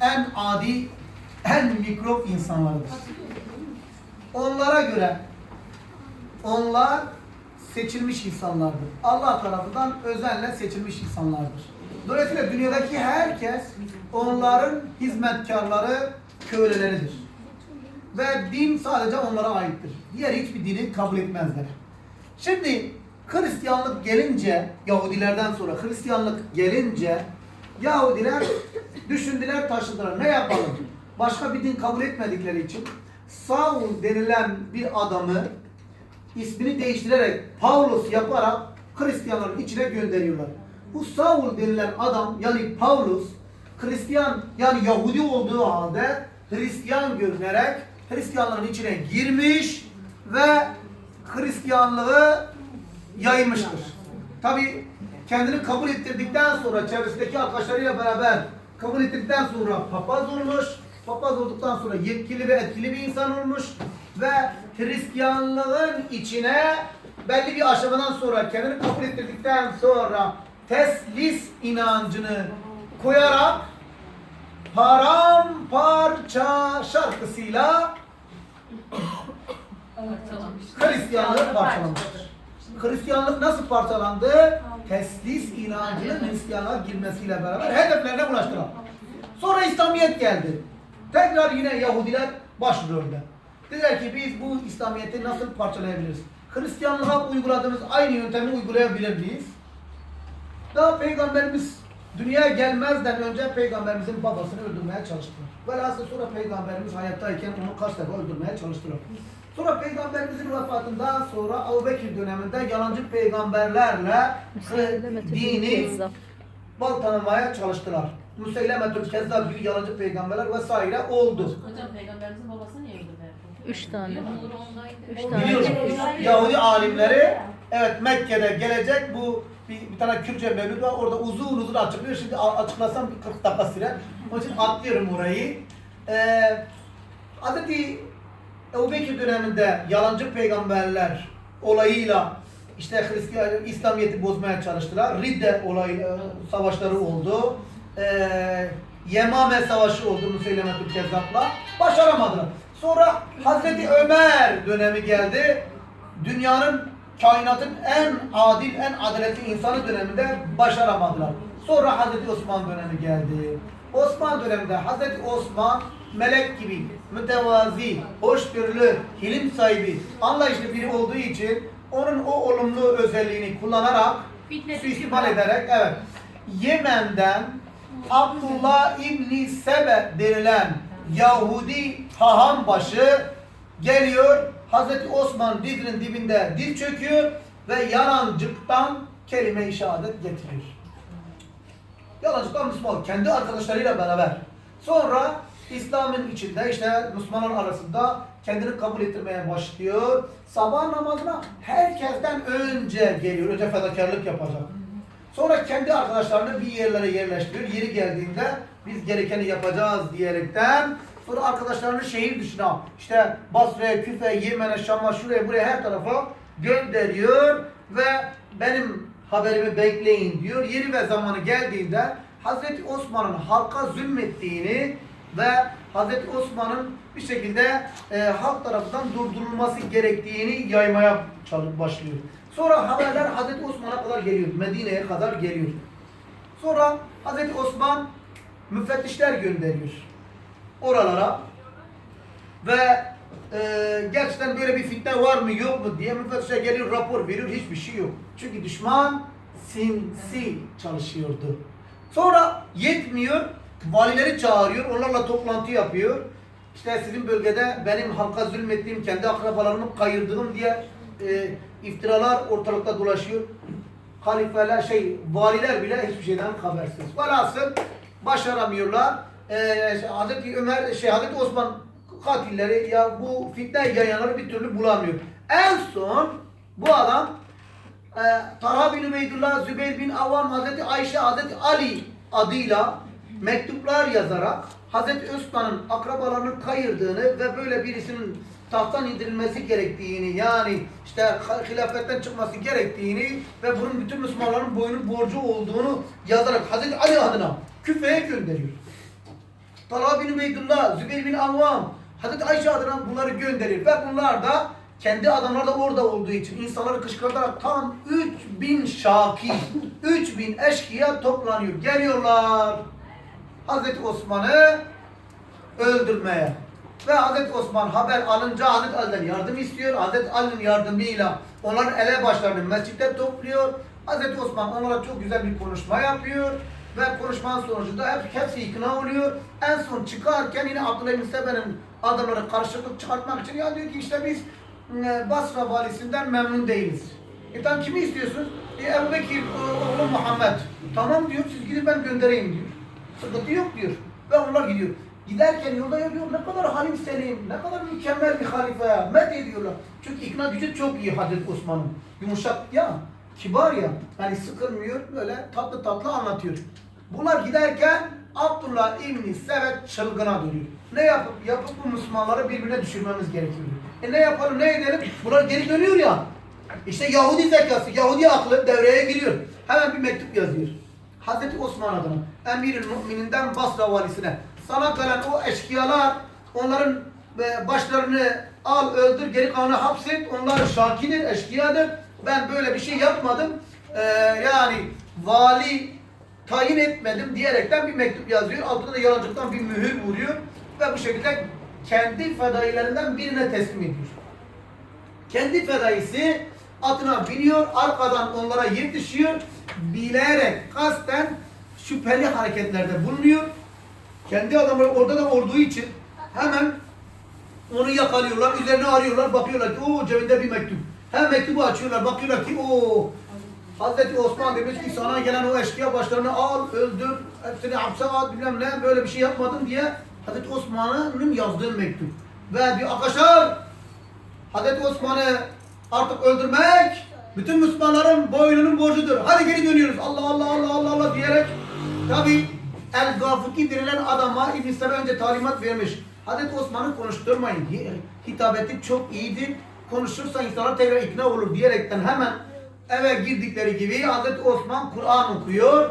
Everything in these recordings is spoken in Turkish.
en adi, en mikrop insanlardır. Onlara göre onlar seçilmiş insanlardır. Allah tarafından özenle seçilmiş insanlardır. Dolayısıyla dünyadaki herkes onların hizmetkarları, köleleridir. Ve din sadece onlara aittir. Diğer hiçbir dini kabul etmezler. Şimdi Hristiyanlık gelince, Yahudilerden sonra Hristiyanlık gelince Yahudiler düşündüler, taşıdılar. Ne yapalım? Başka bir din kabul etmedikleri için Saul denilen bir adamı ismini değiştirerek Paulus yaparak Hristiyanların içine gönderiyorlar. Bu Saul denilen adam yani Paulus Hristiyan yani Yahudi olduğu halde Hristiyan görünerek Hristiyanların içine girmiş ve Hristiyanlığı yaymıştır. Tabi kendini kabul ettirdikten sonra çevresindeki arkadaşlarıyla beraber kabul ettirdikten sonra papaz olmuş. Papaz olduktan sonra yetkili ve etkili bir insan olmuş ve Hristiyanlığın içine belli bir aşamadan sonra kendini kabul ettirdikten sonra teslis inancını koyarak paramparça şarkısıyla Hristiyanlığı parçalamıştır. Hristiyanlık nasıl parçalandı? Teslis inancının Hristiyanlığa girmesiyle beraber hedeflerine ulaştılar. Sonra İslamiyet geldi. Tekrar yine Yahudiler başvuruyorlar. Dediler ki biz bu İslamiyet'i nasıl parçalayabiliriz? Hristiyanlığa uyguladığımız aynı yöntemi uygulayabilir miyiz? Daha Peygamberimiz dünyaya gelmezden önce Peygamberimizin babasını öldürmeye çalıştılar. Velhasıl sonra Peygamberimiz hayattayken onu kaç defa öldürmeye çalıştılar. Sonra Peygamberimizin vefatından sonra Bekir döneminde yalancı peygamberlerle e, dini baltalamaya çalıştılar. Müseylemetül Kezzab gibi yalancı peygamberler vesaire oldu. Hocam peygamberimizin babası niye yapıldı? Üç tane. Üç tane. Biliyorum. Yahudi alimleri evet Mekke'de gelecek bu bir, bir tane Kürtçe mevlüt var orada uzun uzun açıklıyor. Şimdi açıklasam bir 40 dakika sürer. Onun için atlıyorum orayı. Ee, Hazreti Ebu Bekir döneminde yalancı peygamberler olayıyla işte Hristiyan İslamiyet'i bozmaya çalıştılar. Ridde olayı e, savaşları oldu. Ee, Yemame savaşı oldu Müseylemetül Kezzap'la. Başaramadılar. Sonra Hazreti Ömer dönemi geldi. Dünyanın kainatın en adil, en adaletli insanı döneminde başaramadılar. Sonra Hazreti Osman dönemi geldi. Osman döneminde Hazreti Osman melek gibi mütevazi, hoşgörülü, hilim sahibi, anlayışlı biri olduğu için onun o olumlu özelliğini kullanarak Fitne suistimal ederek evet Yemen'den Abdullah İbni Sebe denilen Yahudi haham başı geliyor Hazreti Osman dizinin dibinde diz çöküyor ve yalancıktan kelime-i şehadet getiriyor. Yalancıktan Müslüman kendi arkadaşlarıyla beraber. Sonra İslam'ın içinde işte Müslümanlar arasında kendini kabul ettirmeye başlıyor. Sabah namazına herkesten önce geliyor. Önce fedakarlık yapacak. Sonra kendi arkadaşlarını bir yerlere yerleştiriyor. Yeri geldiğinde biz gerekeni yapacağız diyerekten sonra arkadaşlarını şehir dışına işte Basra'ya, Küfe, Yemen'e, Şam'a, şuraya, buraya her tarafa gönderiyor ve benim haberimi bekleyin diyor. Yeri ve zamanı geldiğinde Hazreti Osman'ın halka zulmettiğini ve Hazreti Osman'ın bir şekilde e, halk tarafından durdurulması gerektiğini yaymaya başlıyor. Sonra haberler Hazreti Osman'a kadar geliyor. Medine'ye kadar geliyor. Sonra Hazreti Osman müfettişler gönderiyor oralara ve e, gerçekten böyle bir fitne var mı yok mu diye müfettişler geliyor rapor veriyor hiçbir şey yok. Çünkü düşman sinsi çalışıyordu. Sonra yetmiyor valileri çağırıyor onlarla toplantı yapıyor. İşte sizin bölgede benim halka zulmettiğim, kendi akrabalarımı kayırdığım diye e, iftiralar ortalıkta dolaşıyor. Halifeler, şey, valiler bile hiçbir şeyden habersiz. Velhasıl başaramıyorlar. Ee, Hazreti Ömer, şey, Hazreti Osman katilleri ya bu fitne yayanları bir türlü bulamıyor. En son bu adam e, Talha bin Übeydullah, Zübeyir bin Avvam, Hazreti Ayşe, Hazreti Ali adıyla mektuplar yazarak Hazreti Osman'ın akrabalarını kayırdığını ve böyle birisinin tahttan indirilmesi gerektiğini yani işte hilafetten çıkması gerektiğini ve bunun bütün Müslümanların boyunun borcu olduğunu yazarak Hazreti Ali adına küfeye gönderiyor. Talha bin Ubeydullah, Zübeyir bin Avvam, Hazreti Ayşe adına bunları gönderir ve bunlar da kendi adamları da orada olduğu için insanları kışkırtarak tam 3000 şaki, 3000 eşkıya toplanıyor. Geliyorlar Hazreti Osman'ı öldürmeye. Ve Hazreti Osman haber alınca Hazreti Ali'den yardım istiyor. Hazreti Ali'nin yardımıyla onların ele başlarını mescitte topluyor. Hazreti Osman onlara çok güzel bir konuşma yapıyor. Ve konuşmanın sonucunda hep, hepsi ikna oluyor. En son çıkarken yine Abdullah bin Sebe'nin adamları karşılık çıkartmak için ya diyor ki işte biz e, Basra valisinden memnun değiliz. E tamam kimi istiyorsunuz? E, Ebu Bekir, o- oğlu Muhammed. Tamam diyor siz gidin ben göndereyim diyor. Sıkıntı yok diyor. Ve onlar gidiyor. Giderken yolda yapıyor ne kadar halim selim, ne kadar mükemmel bir halife ya. Met ediyorlar. Çünkü ikna gücü çok iyi Hazreti Osman'ın. Yumuşak ya, kibar ya. Yani sıkılmıyor, böyle tatlı tatlı anlatıyor. Bunlar giderken Abdullah İbni Sevet çılgına dönüyor. Ne yapıp yapıp bu Müslümanları birbirine düşürmemiz gerekiyor. E ne yapalım ne edelim? Bunlar geri dönüyor ya. İşte Yahudi zekası, Yahudi aklı devreye giriyor. Hemen bir mektup yazıyor. Hazreti Osman adına, Emirül Mümininden Basra valisine. Sana gelen o eşkıyalar, onların e, başlarını al, öldür, geri kalanı hapset. Onlar şakidir, eşkıyadır. Ben böyle bir şey yapmadım. Ee, yani vali tayin etmedim diyerekten bir mektup yazıyor. Altına da yalancılıktan bir mühür vuruyor. Ve bu şekilde kendi fedailerinden birine teslim ediyor. Kendi fedaisi atına biniyor, arkadan onlara yetişiyor, bilerek, kasten şüpheli hareketlerde bulunuyor. Kendi adamları orada da olduğu için hemen onu yakalıyorlar, üzerine arıyorlar, bakıyorlar ki o cebinde bir mektup. Hem mektubu açıyorlar, bakıyorlar ki o Hazreti Osman demiş ki sana gelen o eşkıya başlarını al, öldür, hepsini hapse at, bilmem ne, böyle bir şey yapmadın diye Hazreti Osman'ın yazdığı mektup. Ve diyor arkadaşlar Hazreti Osman'ı artık öldürmek bütün Müslümanların boynunun borcudur. Hadi geri dönüyoruz. Allah Allah Allah Allah Allah diyerek tabi El Gafiki denilen adama İbn önce talimat vermiş. Hazreti Osman'ı konuşturmayın. Hi- Hitabeti çok iyidir. Konuşursa insanlar tekrar ikna olur diyerekten hemen eve girdikleri gibi Hazreti Osman Kur'an okuyor.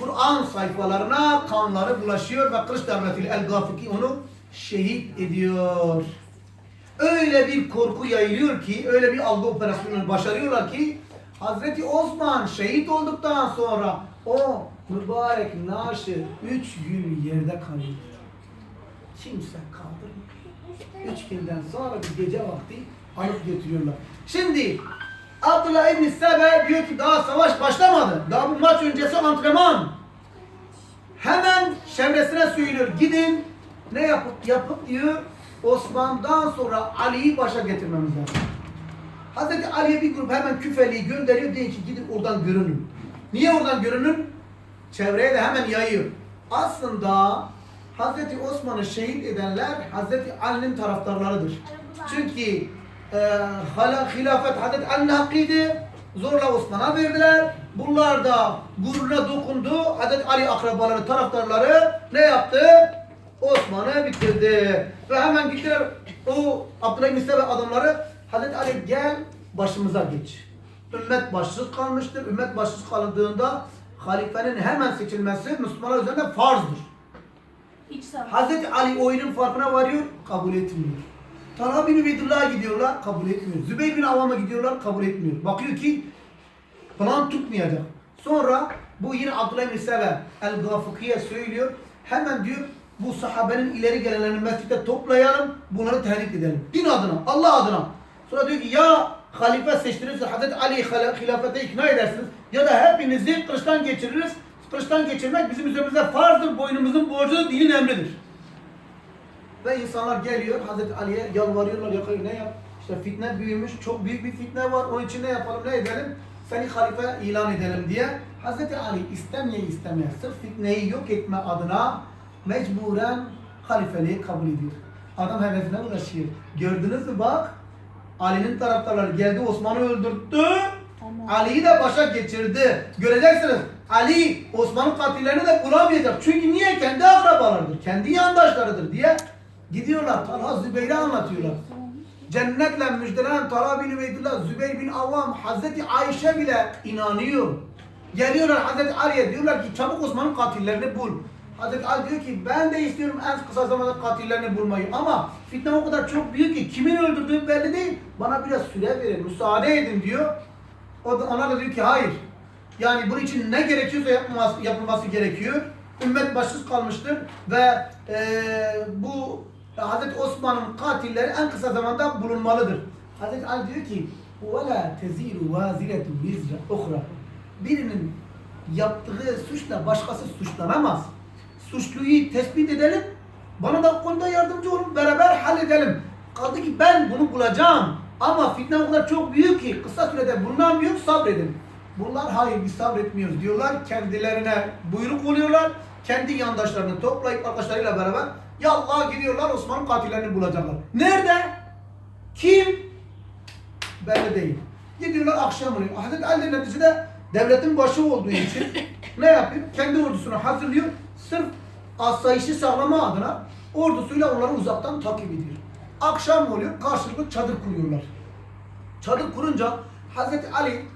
Kur'an sayfalarına kanları bulaşıyor ve kılıç darbesiyle El Gafiki onu şehit ediyor. Öyle bir korku yayılıyor ki, öyle bir algı operasyonunu başarıyorlar ki Hazreti Osman şehit olduktan sonra o mübarek naaşı üç gün yerde kalıyor. Kimse kaldırmıyor. Üç günden sonra bir gece vakti alıp getiriyorlar. Şimdi Abdullah İbni Sebe diyor ki daha savaş başlamadı. Daha bu maç öncesi antrenman. Hemen çevresine söylüyor. Gidin ne yapıp yapıp diyor Osman'dan sonra Ali'yi başa getirmemiz lazım. Hazreti Ali'ye bir grup hemen küfeliği gönderiyor. Diyor ki gidin oradan görünün. Niye oradan görünün? Çevreye de hemen yayıyor. Aslında Hazreti Osman'ı şehit edenler Hazreti Ali'nin taraftarlarıdır. Çünkü e, hilafet Hazreti Ali'nin hakkıydı. Zorla Osman'a verdiler. Bunlar da gururuna dokundu. Hazreti Ali akrabaları, taraftarları ne yaptı? Osman'ı bitirdi. Ve hemen gittiler o Abdülhamid Sebe adamları Hazreti Ali gel başımıza geç. Ümmet başsız kalmıştır. Ümmet başsız kaldığında halifenin hemen seçilmesi Müslümanlar üzerinde farzdır. Hazreti Ali oyunun farkına varıyor, kabul etmiyor. Talha bin Ubeydullah'a gidiyorlar, kabul etmiyor. Zübeyir bin Avvam'a gidiyorlar, kabul etmiyor. Bakıyor ki plan tutmayacak. Sonra bu yine Abdullah bin Sebe el-Gafikiye söylüyor. Hemen diyor bu sahabenin ileri gelenlerini mescitte toplayalım, bunları tehdit edelim. Din adına, Allah adına. Sonra diyor ki ya halife seçtirirsiniz, Hazreti hala- hilafete ikna edersiniz ya da hepinizi kılıçtan geçiririz. Kılıçtan geçirmek bizim üzerimizde farzdır, boynumuzun borcudur, dinin emridir. Ve insanlar geliyor Hazreti Ali'ye yalvarıyorlar yakarıyor ne yap? İşte fitne büyümüş, çok büyük bir fitne var. Onun için ne yapalım, ne edelim? Seni halife ilan edelim diye. Hazreti Ali istemeye istemeye sırf fitneyi yok etme adına mecburen halifeliği kabul ediyor. Adam hedefine ulaşıyor. Gördünüz mü bak? Ali'nin taraftarları geldi Osman'ı öldürttü. Tamam. Ali'yi de başa geçirdi. Göreceksiniz. Ali Osman'ın katillerini de bulamayacak. Çünkü niye? Kendi akrabalarıdır. Kendi yandaşlarıdır diye gidiyorlar. Talha Zübeyir'e anlatıyorlar. Cennetle müjdelenen Talha bin Ubeydullah, Zübeyir bin Avvam, Hazreti Ayşe bile inanıyor. Geliyorlar Hazreti Ali'ye diyorlar ki çabuk Osman'ın katillerini bul. Hazreti Ali diyor ki ben de istiyorum en kısa zamanda katillerini bulmayı ama fitne o kadar çok büyük ki kimin öldürdüğü belli değil. Bana biraz süre verin, müsaade edin diyor. O da, ona da diyor ki hayır. Yani bunun için ne gerekiyorsa yapılması, yapılması gerekiyor. Ümmet başsız kalmıştır ve eee, bu Hazreti Osman'ın katilleri en kısa zamanda bulunmalıdır. Hazreti Ali diyor ki وَلَا تَزِيرُ وَازِرَةُ وِزْرَ اُخْرَى Birinin yaptığı suçla başkası suçlanamaz. Suçluyu tespit edelim, bana da konuda yardımcı olun, beraber halledelim. Kaldı ki ben bunu bulacağım. Ama fitne o kadar çok büyük ki kısa sürede bulunamıyor, sabredin. Bunlar hayır biz sabretmiyoruz diyorlar. Kendilerine buyruk oluyorlar. Kendi yandaşlarını toplayıp arkadaşlarıyla beraber yallah gidiyorlar Osman'ın katillerini bulacaklar. Nerede? Kim? Belli değil. Gidiyorlar akşam oluyor. Hazreti Ali de neticede devletin başı olduğu için ne yapıyor? Kendi ordusunu hazırlıyor. Sırf asayişi sağlama adına ordusuyla onları uzaktan takip ediyor. Akşam oluyor. Karşılıklı çadır kuruyorlar. Çadır kurunca Hazreti Ali